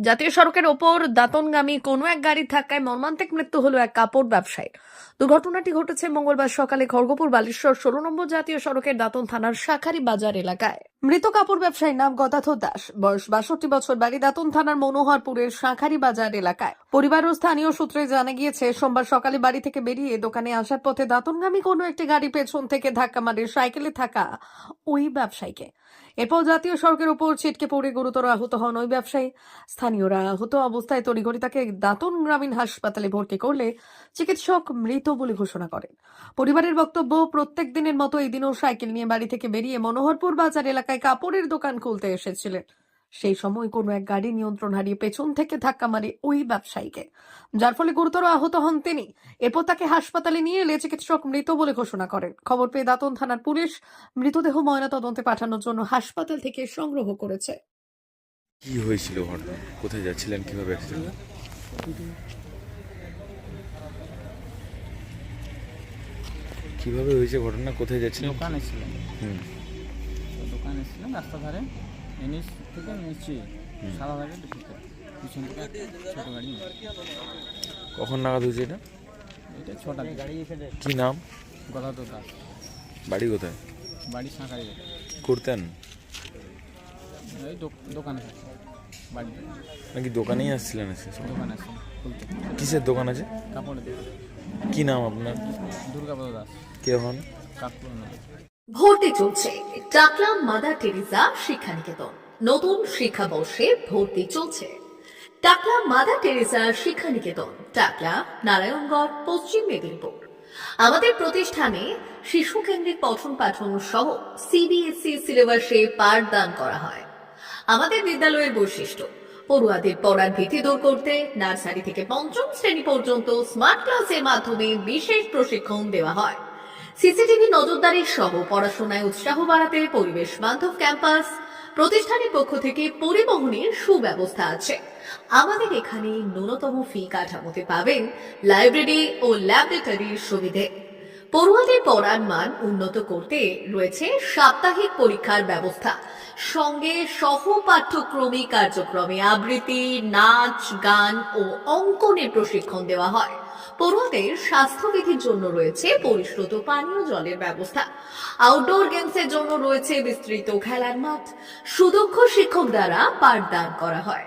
জাতীয় সড়কের ওপর দাঁতনগামী কোনো এক গাড়ির ধাক্কায় মর্মান্তিক মৃত্যু হল এক কাপড় ব্যবসায়ী দুর্ঘটনাটি ঘটেছে মঙ্গলবার সকালে খড়গপুর বালেশ্বর ষোলো নম্বর জাতীয় সড়কের দাঁতন থানার শাখারি বাজার এলাকায়। মৃত কাপড় ব্যবসায়ীর নাম গদাধর দাস। বয়স বাষট্টি বছর বাড়ি দাতন থানার মনোহরপুরের শাখারি বাজার এলাকায়। পরিবার ও স্থানীয় সূত্রে জানা গিয়েছে, সোমবার সকালে বাড়ি থেকে বেরিয়ে দোকানে আসার পথে দাতনগামী কোনো একটি গাড়ি পেছন থেকে ধাক্কা মারে সাইকেলে থাকা ওই ব্যবসায়ীকে। এরপর জাতীয় সড়কের উপর ছিটকে পড়ে গুরুতর আহত হন ওই ব্যবসায়ী। স্থানীয়রা আহত অবস্থায় তড়িঘড়ি তাকে দাতন গ্রামীণ হাসপাতালে ভর্তি করলে চিকিৎসক মৃত বলে ঘোষণা করেন। পরিবারের বক্তব্য, প্রত্যেক দিনের মতো এই দিনও সাইকেল নিয়ে বাড়ি থেকে বেরিয়ে মনোহরপুর বাজার এলাকায় কাপড়ের দোকান খুলতে এসেছিলেন। সেই সময় কোনো এক গাড়ি নিয়ন্ত্রণ হারিয়ে পেছন থেকে ধাক্কা মারে ওই ব্যবসায়ীকে। যার ফলে গুরুতর আহত হন তিনি। এরপর তাকে হাসপাতালে নিয়ে এলে চিকিৎসক মৃত বলে ঘোষণা করেন। খবর পেয়ে দাতন থানার পুলিশ মৃতদেহ ময়নাতদন্তে পাঠানোর জন্য হাসপাতাল থেকে সংগ্রহ করেছে। কি হয়েছিল ঘটনা? কোথায় যাচ্ছিলেন? কীভাবে অ্যাক্সিডেন্ট কীভাবে হয়েছে ঘটনা? কোথায় যাচ্ছিলেন? দোকানে ছিলাম হুম। তো দোকানে ছিলাম রাস্তা ধারে। এনএস থেকে নিচে সাদা ঢুকে পিছন থেকে ছোটো গাড়ি কখন নাগাদ হয়েছে এটা? এটা ছোটা গাড়ি কি নাম? গদা তো দাস। বাড়ি কোথায়? বাড়ি সাঁকারি করতেন? দোক- দোকানে বাড়ি নাকি দোকানেই আসছিলেন সকালে? দোকানে আছে কিসের দোকান আছে? কাপড়ের দোকান। কি নাম আপনার? দুর্গাপদ দাস। কে হন? কাপড় চলছে। মাদার টেরিজা শিক্ষানিকেতন। নতুন শিক্ষাবর্ষে ভর্তি চলছে। মাদার টেরিজা শিক্ষানিকেতন। টাকলা নারায়ণগড়, পশ্চিম মেদিনীপুর। আমাদের প্রতিষ্ঠানে শিশু কেন্দ্রিক পঠন পাঠন সহ সিবিএসই সিলেবাসে পাঠদান করা হয়। আমাদের বিদ্যালয়ের বৈশিষ্ট্য, পড়ুয়াদের পড়ার ভীতি দূর করতে নার্সারি থেকে পঞ্চম শ্রেণি পর্যন্ত স্মার্ট ক্লাসের মাধ্যমে বিশেষ প্রশিক্ষণ দেওয়া হয়। সিসিটিভি নজরদারি সহ পড়াশোনায় উৎসাহ বাড়াতে পরিবেশ বান্ধব ক্যাম্পাস প্রতিষ্ঠানের পক্ষ থেকে পরিবহনের সুব্যবস্থা আছে। আমাদের এখানে ন্যূনতম ফি কাঠামোতে পাবেন লাইব্রেরি ও ল্যাবরেটরির সুবিধে। পড়ুয়াদের পড়ার মান উন্নত করতে রয়েছে সাপ্তাহিক পরীক্ষার ব্যবস্থা। সঙ্গে সহ পাঠ্যক্রমিক কার্যক্রমে আবৃত্তি, নাচ, গান ও অঙ্কনের প্রশিক্ষণ দেওয়া হয়। পড়ুয়াদের স্বাস্থ্যবিধির জন্য রয়েছে পরিশ্রুত পানীয় জলের ব্যবস্থা। আউটডোর গেমসের জন্য রয়েছে বিস্তৃত খেলার মাঠ। সুদক্ষ শিক্ষক দ্বারা পাঠদান করা হয়।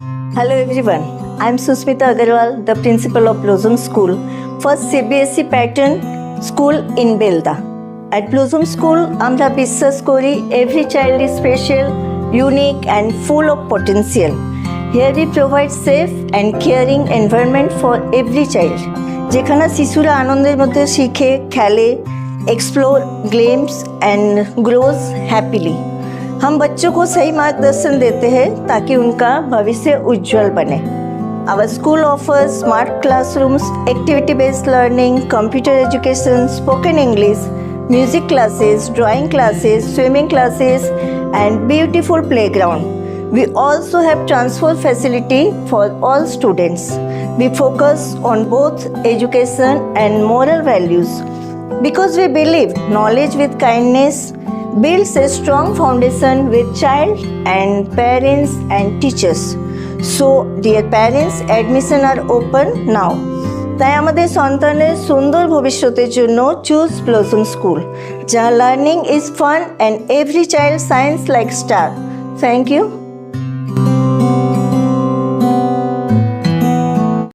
Hello everyone, I am Susmita Agarwal, the principal of Blossom School, first CBSE pattern school in Belda. At Blossom School, Amra Bissas Kori, every child is special, unique and full of potential. Here we provide safe and caring environment for every child. যেখানে শিশুরা আনন্দের মধ্যে শিখে খেলে explore games and grows happily हम बच्चों को सही मार्गदर्शन देते हैं ताकि उनका भविष्य उज्जवल बने। Our school offer smart classrooms activity based learning computer education spoken English music classes drawing classes swimming classes and beautiful playground We also have transfer facility for all students. We focus on both education and moral values. Because we believe knowledge with kindness builds a strong foundation with child and parents and teachers. So, dear parents, admission are open now. তাই আমাদের সন্তানের সুন্দর ভবিষ্যতের জন্য choose Blossom school যা learning is fun and every child shines like star thank you